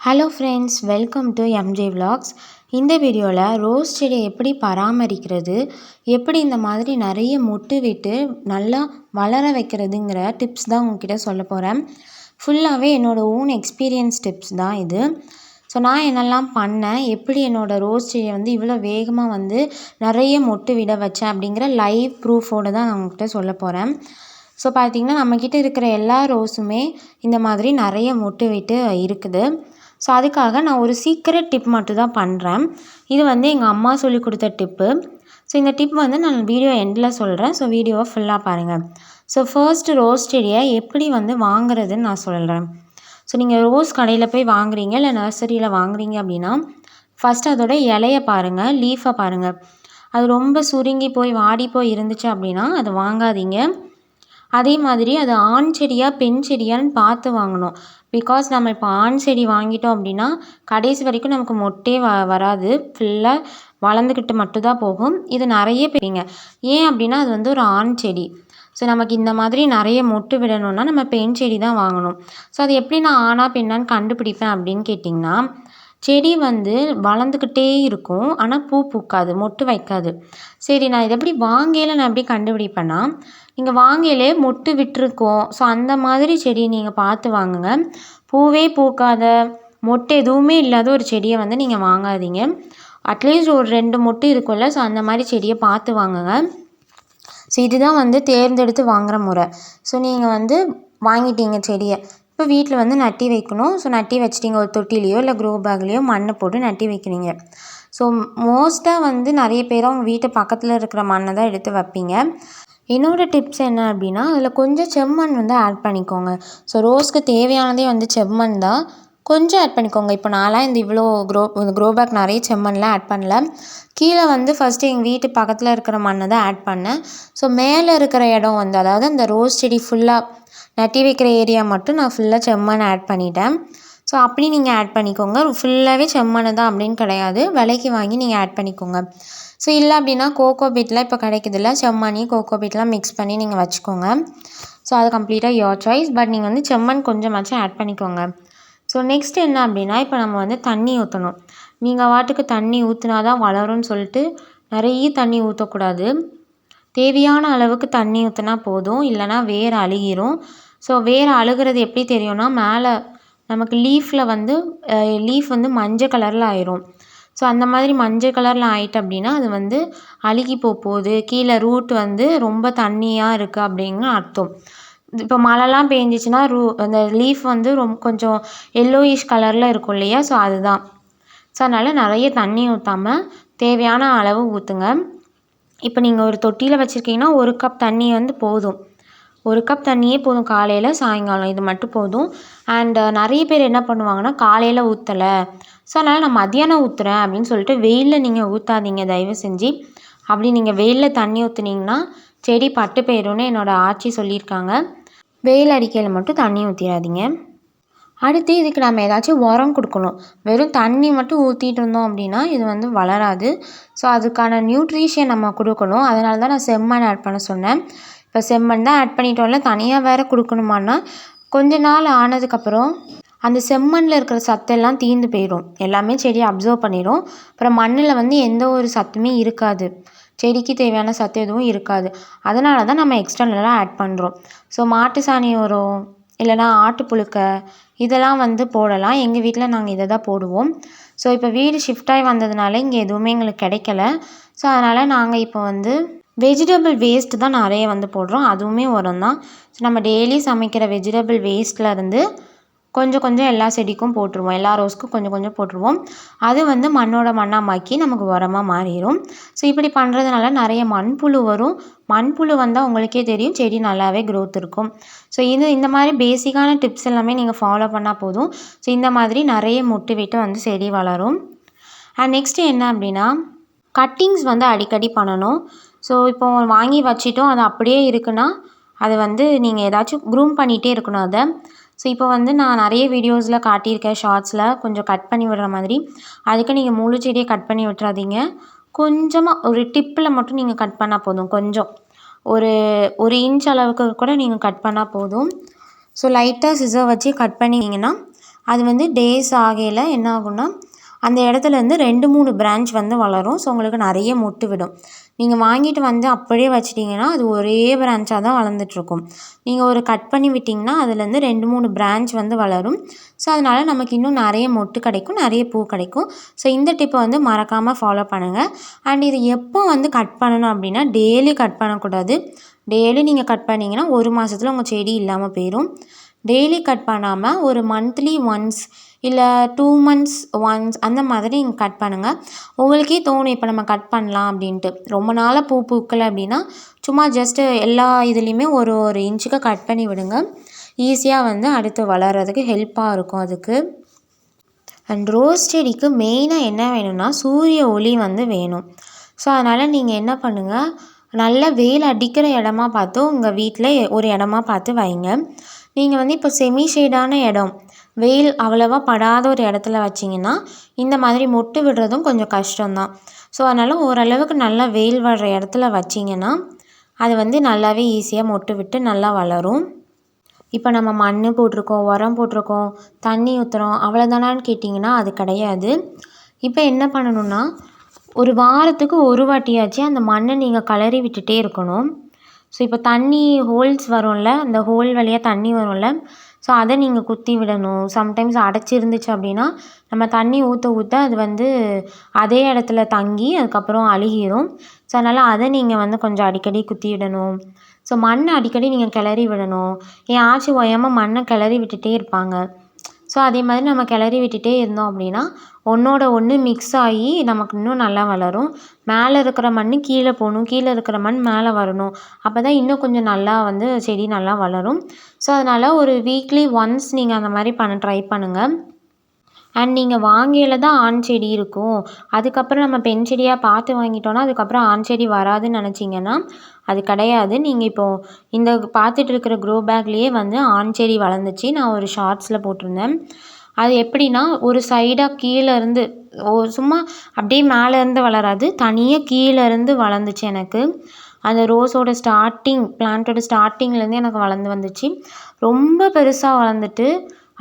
Hello friends welcome to MJ vlogs இந்த வீடியோவில் rose செடியை எப்படி பராமரிக்கிறது எப்படி இந்த மாதிரி நிறைய மொட்டு விட்டு நல்லா வளர வைக்கிறதுங்கிற டிப்ஸ் தான் உங்ககிட்ட சொல்ல போகிறேன் ஃபுல்லாகவே என்னோடய ஓன் எக்ஸ்பீரியன்ஸ் டிப்ஸ் தான் இது. ஸோ நான் என்னெல்லாம் பண்ணேன் எப்படி என்னோடய ரோஸ் செடியை வந்து இவ்வளோ வேகமாக வந்து நிறைய மொட்டு விட வச்சேன் அப்படிங்கிற லைவ் ப்ரூஃபோடு தான் நான் உங்ககிட்ட சொல்ல போகிறேன் ஸோ பார்த்திங்கன்னா நம்மக்கிட்ட இருக்கிற எல்லா ரோஸுமே இந்த மாதிரி நிறைய மொட்டு விட்டு இருக்குது. ஸோ அதுக்காக நான் ஒரு சீக்ரெட் டிப் மட்டும் தான் பண்ணுறேன் இது வந்து எங்கள் அம்மா சொல்லி கொடுத்த டிப்பு ஸோ இந்த டிப் வந்து நான் வீடியோ எண்டில் சொல்கிறேன் ஸோ வீடியோவை ஃபுல்லாக பாருங்கள் ஸோ ஃபர்ஸ்ட்டு ரோஸ் செடியை எப்படி வந்து வாங்குறதுன்னு நான் சொல்கிறேன் ஸோ நீங்கள் ரோஸ் கடையில் போய் வாங்குறீங்க இல்லை நர்சரியில் வாங்குறீங்க அப்படின்னா ஃபஸ்ட்டு அதோட இலையை பாருங்கள் லீஃபை பாருங்கள் அது ரொம்ப சுருங்கி போய் வாடி போய் இருந்துச்சு அப்படின்னா அதை வாங்காதீங்க. அதே மாதிரி அது ஆண் செடியா பெண் செடியான்னு பார்த்து வாங்கணும். பிகாஸ் நம்ம இப்போ ஆண் செடி வாங்கிட்டோம் அப்படின்னா கடைசி வரைக்கும் நமக்கு மொட்டே வ வராது. ஃபுல்லாக வளர்ந்துக்கிட்டு மட்டும்தான் போகும். இது நிறைய பெரியங்க ஏன் அப்படின்னா அது வந்து ஒரு ஆண் செடி. ஸோ நமக்கு இந்த மாதிரி நிறைய மொட்டு விடணும்னா நம்ம பெண் செடி தான் வாங்கணும். ஸோ அது எப்படி நான் ஆணா பெண்ணான்னு கண்டுபிடிப்பேன் அப்படின்னு கேட்டிங்கன்னா செடி வந்து வளர்ந்துக்கிட்டே இருக்கும். ஆனால் பூ பூக்காது மொட்டு வைக்காது. சரி நான் இதை எப்படி வாங்கையில் நான் எப்படி கண்டுபிடிப்பேன்னா நீங்கள் வாங்கையிலே மொட்டு விட்டுருக்கோம். ஸோ அந்த மாதிரி செடி நீங்கள் பார்த்து வாங்குங்க. பூவே பூக்காத மொட்டு எதுவுமே இல்லாத ஒரு செடியை வந்து நீங்கள் வாங்காதீங்க. அட்லீஸ்ட் ஒரு ரெண்டு மொட்டு இருக்கும்ல ஸோ அந்த மாதிரி செடியை பார்த்து வாங்குங்க. ஸோ இதுதான் வந்து தேர்ந்தெடுத்து வாங்குகிற முறை. ஸோ நீங்கள் வந்து வாங்கிட்டீங்க செடியை. இப்போ வீட்டில் வந்து நட்டி வைக்கணும். ஸோ நட்டி வச்சிட்டிங்க ஒரு தொட்டிலையோ இல்லை க்ரோ பேக்லேயோ மண்ணை போட்டு நட்டி வைக்கிறீங்க. ஸோ மோஸ்ட்டாக வந்து நிறைய பேர் அவங்க வீட்டு பக்கத்தில் இருக்கிற மண்ணை தான் எடுத்து வைப்பீங்க. என்னோடய டிப்ஸ் என்ன அப்படின்னா அதில் கொஞ்சம் செம்மண் வந்து ஆட் பண்ணிக்கோங்க. ஸோ ரோஸ்க்கு தேவையானதே வந்து செம்மண் தான். கொஞ்சம் ஆட் பண்ணிக்கோங்க. இப்போ நான்லாம் இந்த இவ்வளோ க்ரோ இந்த க்ரோ பேக் நிறைய செம்மண்லாம் ஆட் பண்ணல. கீழே வந்து ஃபஸ்ட்டு எங்கள் வீட்டு பக்கத்தில் இருக்கிற மண்ணை தான் ஆட் பண்ணேன். ஸோ மேலே இருக்கிற இடம் வந்து அதாவது அந்த ரோஸ் செடி ஃபுல்லாக நட்டி வைக்கிற ஏரியா மட்டும் நான் ஃபுல்லாக செம்மண் ஆட் பண்ணிட்டேன். ஸோ அப்படி நீங்கள் ஆட் பண்ணிக்கோங்க. ஃபுல்லாகவே செம்மண் தான் அப்படின்னு கிடையாது. விலைக்கு வாங்கி நீங்கள் ஆட் பண்ணிக்கோங்க. ஸோ இல்லை அப்படின்னா கோகோ பீட்லாம் இப்போ கிடைக்குதுல்ல? செம்மணி கோகோ பீட்லாம் மிக்ஸ் பண்ணி நீங்கள் வச்சுக்கோங்க. ஸோ அது கம்ப்ளீட்டாக யோர் சாய்ஸ் பட் நீங்கள் வந்து செம்மண் கொஞ்சமாச்சும் ஆட் பண்ணிக்கோங்க. ஸோ நெக்ஸ்ட் என்ன அப்படின்னா இப்போ நம்ம வந்து தண்ணி ஊற்றணும் நீங்கள் வாட்டுக்கு தண்ணி ஊற்றினா தான் வளரும்னு சொல்லிட்டு நிறைய தண்ணி ஊற்றக்கூடாது தேவையான அளவுக்கு தண்ணி ஊற்றினா போதும். இல்லைனா வேர் அழுகிரும். ஸோ வேர் அழுகிறது எப்படி தெரியும்னா மேலே நமக்கு லீஃபில் வந்து லீஃப் வந்து மஞ்சள் கலரில் ஆயிரும். ஸோ அந்த மாதிரி மஞ்சள் கலரில் ஆயிட்டு அப்படின்னா அது வந்து அழுகி போக போகுது. கீழே ரூட் வந்து ரொம்ப தண்ணியாக இருக்குது அப்படின்னு அர்த்தம். இப்போ மழைலாம் பேஞ்சிச்சின்னா ரூ அந்த லீஃப் வந்து ரொம்ப கொஞ்சம் எல்லோயிஷ் கலரில் இருக்கும் இல்லையா? ஸோ அதுதான். ஸோ அதனால் நிறைய தண்ணி ஊற்றாம தேவையான அளவு ஊற்றுங்க இப்போ நீங்கள் ஒரு தொட்டியில் வச்சுருக்கீங்கன்னா ஒரு கப் தண்ணி வந்து போதும். ஒரு கப் தண்ணியே போதும் காலையில் சாயங்காலம். இது மட்டும் போதும். அண்டு நிறைய பேர் என்ன பண்ணுவாங்கன்னா காலையில் ஊற்றலை ஸோ அதனால் நான் மதியானம் ஊற்றுறேன் அப்படின்னு சொல்லிட்டு வெயிலில் நீங்கள் ஊற்றாதீங்க தயவு செஞ்சு. அப்படி நீங்கள் வெயிலில் தண்ணி ஊற்றுனீங்கன்னா செடி பட்டு போயிடும்னு என்னோடய ஆச்சி சொல்லியிருக்காங்க. வெயில் அடிக்கையில் மட்டும் தண்ணி ஊற்றிடாதீங்க அடுத்து இதுக்கு நம்ம ஏதாச்சும் உரம் கொடுக்கணும். வெறும் தண்ணி மட்டும் ஊற்றிட்டு இருந்தோம் அப்படின்னா இது வந்து வளராது. ஸோ அதுக்கான நியூட்ரிஷன் நம்ம கொடுக்கணும். அதனால தான் நான் செம்மண் ஆட் பண்ண சொன்னேன். இப்போ செம்மண் தான் ஆட் பண்ணிட்டோம்ல தனியாக வேறு கொடுக்கணுமான்னா கொஞ்ச நாள் ஆனதுக்கப்புறம் அந்த செம்மண்ணில் இருக்கிற சத்தெல்லாம் தீர்ந்து போயிடும் எல்லாமே செடி அப்சர்வ் பண்ணிடும் அப்புறம் மண்ணில் வந்து எந்த ஒரு சத்துமே இருக்காது. செடிக்கு தேவையான சத்து எதுவும் இருக்காது. அதனால தான் நம்ம எக்ஸ்டர்னலாக ஆட் பண்ணுறோம் ஸோ மாட்டு சாணி உரம் இல்லைனா ஆட்டு புழுக்க இதெல்லாம் வந்து போடலாம். எங்கள் வீட்டில் நாங்கள் இதை தான் போடுவோம். ஸோ இப்போ வீடு ஷிஃப்ட் ஆகி வந்ததுனால இங்கே எதுவுமே எங்களுக்கு கிடைக்கல. ஸோ அதனால் நாங்கள் இப்போ வந்து வெஜிடபிள் வேஸ்ட் தான் நிறைய வந்து போடுறோம். அதுவுமே உரம் தான் ஸோ நம்ம டெய்லி சமைக்கிற வெஜிடபிள் வேஸ்ட்லேருந்து கொஞ்சம் கொஞ்சம் எல்லா செடிக்கும் போட்டுருவோம். எல்லா ரோஸ்க்கும் கொஞ்சம் கொஞ்சம் போட்டுருவோம். அது வந்து மண்ணோட மண்ணாமாக்கி நமக்கு உரமாக மாறிடும் ஸோ இப்படி பண்ணுறதுனால நிறைய மண்புழு வரும். மண்புழு வந்தால் உங்களுக்கே தெரியும் செடி நல்லாவே க்ரோத் இருக்கும். ஸோ இது இந்த மாதிரி பேசிக்கான டிப்ஸ் எல்லாமே நீங்கள் ஃபாலோ பண்ணால் போதும். ஸோ இந்த மாதிரி நிறைய முட்டு விட்டு வந்து செடி வளரும். அண்ட் நெக்ஸ்ட்டு என்ன அப்படின்னா கட்டிங்ஸ் வந்து அடிக்கடி பண்ணணும். ஸோ இப்போ வாங்கி வச்சிட்டோம். அது அப்படியே இருக்குன்னா அது வந்து நீங்கள் ஏதாச்சும் க்ரூம் பண்ணிகிட்டே இருக்கணும் அதை. ஸோ இப்போ வந்து நான் நிறைய வீடியோஸில் காட்டியிருக்கேன் ஷார்ட்ஸில் கொஞ்சம் கட் பண்ணி விடுற மாதிரி. அதுக்கு நீங்கள் முழு செடியை கட் பண்ணி விட்டுறாதீங்க. கொஞ்சமாக ஒரு டிப்பில் மட்டும் நீங்கள் கட் பண்ணால் போதும். கொஞ்சம். ஒரு ஒரு இன்ச் அளவுக்கு கூட நீங்கள் கட் பண்ணால் போதும். ஸோ லைட்டாக சிசர் வச்சு கட் பண்ணிங்கன்னா அது வந்து டேஸ் ஆகையில் என்ன ஆகும்னா அந்த இடத்துலேருந்து ரெண்டு மூணு பிரான்ச் வந்து வளரும். ஸோ உங்களுக்கு நிறைய மொட்டு விடும். நீங்கள் வாங்கிட்டு வந்து அப்படியே வச்சிட்டிங்கன்னா அது ஒரே பிரான்ச்சாக தான் வளர்ந்துட்ருக்கும் நீங்கள் ஒரு கட் பண்ணி விட்டிங்கன்னா அதுலேருந்து ரெண்டு மூணு பிரான்ச் வந்து வளரும். ஸோ அதனால் நமக்கு இன்னும் நிறைய மொட்டு கிடைக்கும் நிறைய பூ கிடைக்கும். ஸோ இந்த டிப்பை வந்து மறக்காமல் ஃபாலோ பண்ணுங்கள் அண்ட் இது எப்போ வந்து கட் பண்ணணும் அப்படின்னா டெய்லி கட் பண்ணக்கூடாது. டெய்லி நீங்கள் கட் பண்ணிங்கன்னா ஒரு மாதத்துல உங்கள் செடி இல்லாமல் போயிடும் டெய்லி கட் பண்ணாமல் ஒரு மந்த்லி ஒன்ஸ் இல்லை டூ மந்த்ஸ் ஒன்ஸ் அந்த மாதிரி நீங்கள் கட் பண்ணுங்கள் உங்களுக்கே தோணும் இப்போ நம்ம கட் பண்ணலாம் அப்படின்ட்டு. ரொம்ப நாளாக பூ பூக்கலை அப்படின்னா சும்மா ஜஸ்ட்டு எல்லா இதுலேயுமே ஒரு ஒரு இன்ச்சுக்கு கட் பண்ணி விடுங்க. ஈஸியாக வந்து அடுத்து வளர்கிறதுக்கு ஹெல்ப்பாக இருக்கும் அதுக்கு. அண்ட் ரோஸ் செடிக்கு மெயினாக என்ன வேணும்னா சூரிய ஒளி வந்து வேணும். ஸோ அதனால் நீங்கள் என்ன பண்ணுங்கள் நல்ல வெயில் அடிக்கிற இடமா பார்த்து உங்கள் வீட்டில் ஒரு இடமா பார்த்து வைங்க. நீங்கள் வந்து இப்போ செமி ஷேடான இடம் வெயில் அவ்வளவா படாத ஒரு இடத்துல வச்சிங்கன்னா இந்த மாதிரி மொட்டு விடுறதும் கொஞ்சம் கஷ்டம்தான். ஸோ அதனால் ஓரளவுக்கு நல்லா வெயில் வர்ற இடத்துல வச்சிங்கன்னா அது வந்து நல்லாவே ஈஸியாக மொட்டு விட்டு நல்லா வளரும். இப்போ நம்ம மண் போட்டிருக்கோம் உரம் போட்டிருக்கோம் தண்ணி ஊற்றுறோம் அவ்வளோதானான்னு கேட்டிங்கன்னா அது கிடையாது. இப்போ என்ன பண்ணணும்னா ஒரு வாரத்துக்கு ஒரு வாட்டியாச்சும் அந்த மண்ணை நீங்கள் கிளறி விட்டுட்டே இருக்கணும். ஸோ இப்போ தண்ணி ஹோல்ஸ் வரும்ல அந்த ஹோல் வழியாக தண்ணி வரும்ல ஸோ அதை நீங்கள் குத்தி விடணும். சம்டைம்ஸ் அடைச்சிருந்துச்சு அப்படின்னா நம்ம தண்ணி ஊற்ற ஊற்ற அது வந்து அதே இடத்துல தங்கி அதுக்கப்புறம் அழுகிரும். ஸோ அதனால் அதை நீங்கள் வந்து கொஞ்சம் அடிக்கடி குத்தி விடணும். ஸோ மண்ணை அடிக்கடி நீங்கள் கிளறி விடணும். ஏன் ஆச்சு ஓயாமல் மண்ணை கிளறி விட்டுட்டே இருப்பாங்க? ஸோ அதே மாதிரி நம்ம கிளறி விட்டுட்டே இருந்தோம் அப்படின்னா ஒன்றோட ஒன்று மிக்ஸ் ஆகி நமக்கு இன்னும் நல்லா வளரும். மேலே இருக்கிற மண் கீழே போகணும் கீழே இருக்கிற மண் மேலே வரணும். அப்போ தான் இன்னும் கொஞ்சம் நல்லா வந்து செடி நல்லா வளரும். ஸோ அதனால் ஒரு வீக்லி ஒன்ஸ் நீங்கள் அந்த மாதிரி பண்ண ட்ரை பண்ணுங்கள் அண்ட் நீங்கள் வாங்கையில் தான் ஆண் செடி இருக்கும். அதுக்கப்புறம் நம்ம பெண் செடியாக பார்த்து வாங்கிட்டோன்னா அதுக்கப்புறம் ஆண் செடி வராதுன்னு நினச்சிங்கன்னா அது கிடையாது. நீங்கள் இப்போது இந்த பார்த்துட்டு இருக்கிற க்ரோ பேக்லேயே வந்து ஆண் செடி வளர்ந்துச்சு. நான் ஒரு ஷார்ட்ஸில் போட்டிருந்தேன். அது எப்படின்னா ஒரு சைடாக கீழே இருந்து சும்மா அப்படியே மேலேருந்து வளராது. தனியாக கீழே இருந்து வளர்ந்துச்சு எனக்கு. அந்த ரோஸோட ஸ்டார்டிங் பிளான்ட்டோட ஸ்டார்டிங்லேருந்து எனக்கு வளர்ந்து வந்துச்சு. ரொம்ப பெருசாக வளர்ந்துட்டு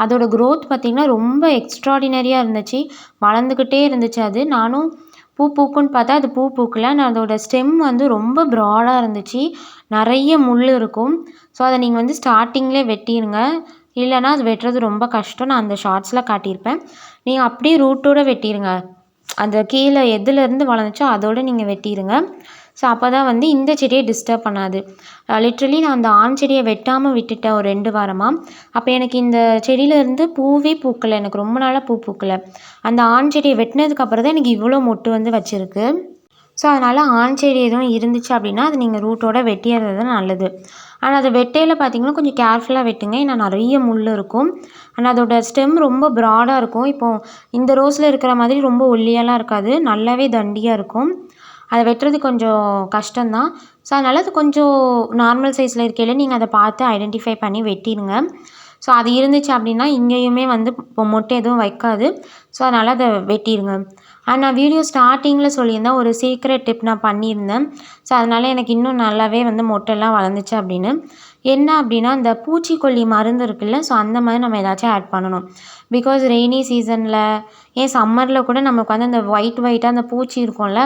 அதோட க்ரோத் பார்த்திங்கன்னா ரொம்ப எக்ஸ்ட்ராடினரியாக இருந்துச்சு. வளர்ந்துக்கிட்டே இருந்துச்சு அது. நானும் பூ பூக்குன்னு பார்த்தா அது பூ பூக்கலை. நான் அதோட ஸ்டெம் வந்து ரொம்ப ப்ராடாக இருந்துச்சு. நிறைய முள் இருக்கும். ஸோ அதை நீங்கள் வந்து ஸ்டார்டிங்லேயே வெட்டிடுங்க இல்லைன்னா அது வெட்டுறது ரொம்ப கஷ்டம். நான் அந்த ஷார்ட்ஸில் காட்டியிருப்பேன். நீங்கள் அப்படியே ரூட்டோடு வெட்டிடுங்க அந்த கீழே எதுலேருந்து வளர்ந்துச்சோ அதோடு நீங்கள் வெட்டிடுங்க ஸோ அப்போ தான் வந்து இந்த செடியை டிஸ்டர்ப் பண்ணாது. லிட்ரலி நான் அந்த ஆண் செடியை வெட்டாமல் விட்டுட்டேன் ஒரு ரெண்டு வாரமாக அப்போ எனக்கு இந்த செடியிலேருந்து பூவே பூக்கலை. எனக்கு ரொம்ப நாளாக பூ பூக்கலை. அந்த ஆண் செடியை வெட்டினதுக்கப்புறம் தான் எனக்கு இவ்வளோ மொட்டு வந்து வச்சுருக்கு. ஸோ அதனால் ஆண் செடி எதுவும் இருந்துச்சு அப்படின்னா அது நீங்கள் ரூட்டோட வெட்டிடுறது நல்லது. ஆனால் அது வெட்டையில் பார்த்தீங்கன்னா கொஞ்சம் கேர்ஃபுல்லாக வெட்டுங்க. ஏன்னா நிறைய முள் இருக்கும். ஆனால் அதோட ஸ்டெம் ரொம்ப ப்ராடாக இருக்கும். இப்போது இந்த ரோஸில் இருக்கிற மாதிரி ரொம்ப ஒல்லியெல்லாம் இருக்காது. நல்லாவே தண்டியாக இருக்கும். அதை வெட்டுறது கொஞ்சம் கஷ்டம்தான். ஸோ அதனால் அது கொஞ்சம் நார்மல் சைஸில் இருக்கையில் நீங்கள் அதை பார்த்து ஐடென்டிஃபை பண்ணி வெட்டிடுங்க. ஸோ அது இருந்துச்சு அப்படின்னா இங்கேயுமே வந்து இப்போ மொட்டை எதுவும் வைக்காது. ஸோ அதனால் அதை வெட்டிடுங்க ஆனால் நான் வீடியோ ஸ்டார்டிங்கில் சொல்லியிருந்தேன். ஒரு சீக்ரெட் டிப் நான் பண்ணியிருந்தேன். ஸோ அதனால் எனக்கு இன்னும் நல்லாவே வந்து மொட்டைலாம் வளர்ந்துச்சு அப்படின்னு. என்ன அப்படின்னா இந்த பூச்சிக்கொல்லி மருந்து இருக்குல்ல ஸோ அந்த மாதிரி நம்ம ஏதாச்சும் ஆட் பண்ணணும். பிகாஸ் ரெய்னி சீசனில் ஏன் சம்மரில் கூட நமக்கு வந்து அந்த ஒயிட் ஒயிட்டாக அந்த பூச்சி இருக்கும்ல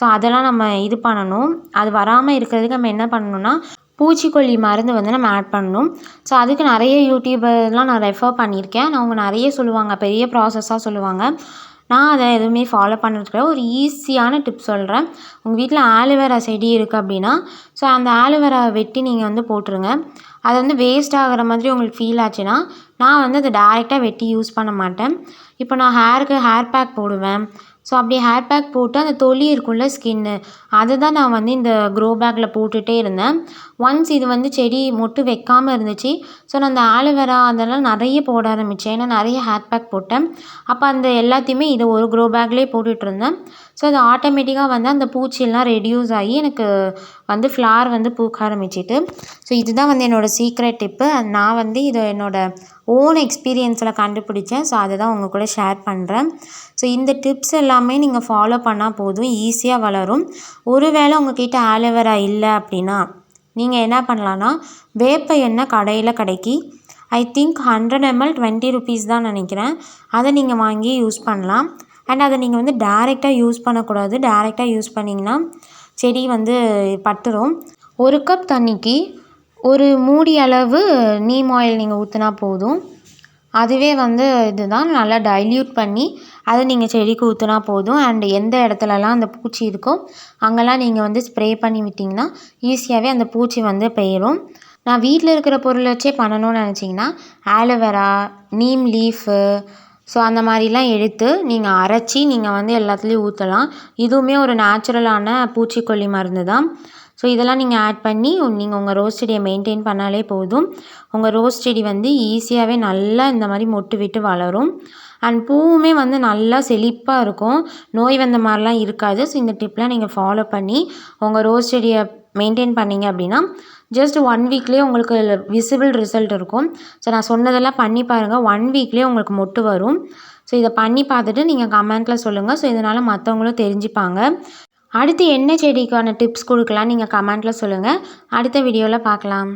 ஸோ அதெல்லாம் நம்ம இது பண்ணணும். அது வராமல் இருக்கிறதுக்கு நம்ம என்ன பண்ணணும்னா பூச்சிக்கொல்லி மருந்து வந்து நம்ம ஆட் பண்ணணும். ஸோ அதுக்கு நிறைய யூடியூபர்லாம் நான் ரெஃபர் பண்ணியிருக்கேன். அவங்க நிறைய சொல்லுவாங்க பெரிய ப்ராசஸாக சொல்லுவாங்க. நான் அதை எதுவுமே ஃபாலோ பண்ணுறதுக்கு ஒரு ஈஸியான டிப் சொல்கிறேன் உங்கள் வீட்டில் ஆலுவேரா செடி இருக்குது அப்படின்னா ஸோ அந்த ஆலுவேரா வெட்டி நீங்கள் வந்து போட்டுருங்க. அது வந்து வேஸ்ட் ஆகிற மாதிரி உங்களுக்கு ஃபீல் ஆச்சுன்னா நான் வந்து அதை டேரெக்டாக வெட்டி யூஸ் பண்ண மாட்டேன். இப்போ நான் ஹேருக்கு ஹேர் பேக் போடுவேன். ஸோ அப்படி ஹேர் பேக் போட்டு அந்த தொலி இருக்கும்ல ஸ்கின்னு அதை தான் நான் வந்து இந்த க்ரோ பேக்கில் போட்டுகிட்டே இருந்தேன். ஒன்ஸ் இது வந்து செடி மொட்டு வைக்காமல் இருந்துச்சு. ஸோ நான் அந்த ஆலோவேரா அதெல்லாம் நிறைய போட ஆரம்பித்தேன் ஏன்னா நிறைய ஹேர் பேக் போட்டேன். அப்போ அந்த எல்லாத்தையுமே இதை ஒரு க்ரோ பேக்லேயே போட்டுட்ருந்தேன் ஸோ அது ஆட்டோமேட்டிக்காக வந்து அந்த பூச்சியெல்லாம் ரெடியூஸ் ஆகி எனக்கு வந்து ஃப்ளார் வந்து பூக்க ஆரம்பிச்சிட்டு. ஸோ இதுதான் வந்து என்னோடய சீக்ரெட் டிப்பு நான் வந்து இதை என்னோடய ஓன் எக்ஸ்பீரியன்ஸில் கண்டுபிடிச்சேன். ஸோ அதை தான் உங்கள் கூட ஷேர் பண்ணுறேன் ஸோ இந்த டிப்ஸ் எல்லாமே நீங்கள் ஃபாலோ பண்ணால் போதும். ஈஸியாக வளரும். ஒருவேளை உங்ககிட்ட ஆலோவேரா இல்லை அப்படின்னா நீங்கள் என்ன பண்ணலான்னா வேப்ப எண்ணெய் கடையில் கிடைக்கி I think hundred ML twenty rupees தான் நினைக்கிறேன். அதை நீங்கள் வாங்கி யூஸ் பண்ணலாம். அண்ட் அதை நீங்கள் வந்து டேரெக்டாக யூஸ் பண்ணக்கூடாது. டேரெக்டாக யூஸ் பண்ணிங்கன்னா செடி வந்து பட்டுரும். ஒரு கப் தண்ணிக்கு ஒரு மூடி அளவு நீம் ஆயில் நீங்கள் ஊற்றினா போதும். அதுவே வந்து இதுதான் நல்லா டைல்யூட் பண்ணி அதை நீங்கள் செடிக்கு ஊற்றினா போதும். அண்ட் எந்த இடத்துலலாம் அந்த பூச்சி இருக்கோ அங்கெல்லாம் நீங்கள் வந்து ஸ்ப்ரே பண்ணி விட்டிங்கன்னா ஈஸியாகவே அந்த பூச்சி வந்து போயிடும் நான் வீட்டில் இருக்கிற பொருள் வச்சே பண்ணணும்னு நினச்சிங்கன்னா ஆலோவேரா நீம் லீஃபு ஸோ அந்த மாதிரிலாம் எடுத்து நீங்கள் அரைச்சி நீங்கள் வந்து எல்லாத்துலேயும் ஊற்றலாம் இதுவுமே ஒரு நேச்சுரலான பூச்சிக்கொல்லி மருந்து தான் ஸோ இதெல்லாம் நீங்கள் ஆட் பண்ணி நீங்கள் உங்கள் ரோஸ் செடியை மெயின்டைன் பண்ணாலே போதும். உங்கள் ரோஸ் செடி வந்து ஈஸியாகவே நல்லா இந்த மாதிரி மொட்டு விட்டு வளரும். அண்ட் பூவுமே வந்து நல்லா செழிப்பாக இருக்கும். நோய் வந்த மாதிரிலாம் இருக்காது. ஸோ இந்த டிப்லாம் நீங்கள் ஃபாலோ பண்ணி உங்கள் ரோஸ் செடியை மெயின்டைன் பண்ணிங்க அப்படின்னா ஜஸ்ட் ஒன் வீக்லேயே உங்களுக்கு விசிபிள் ரிசல்ட் இருக்கும். ஸோ நான் சொன்னதெல்லாம் பண்ணி பாருங்கள் ஒன் வீக்லேயே உங்களுக்கு மொட்டு வரும். ஸோ இதை பண்ணி பார்த்துட்டு நீங்கள் கமெண்ட்டில் சொல்லுங்கள் ஸோ இதனால் மற்றவங்களும் தெரிஞ்சுப்பாங்க. அடுத்து என்ன செடிக்கான டிப்ஸ் கொடுக்கலாம் நீங்கள் கமெண்ட்டில் சொல்லுங்கள் அடுத்த வீடியோவில் பார்க்கலாம்.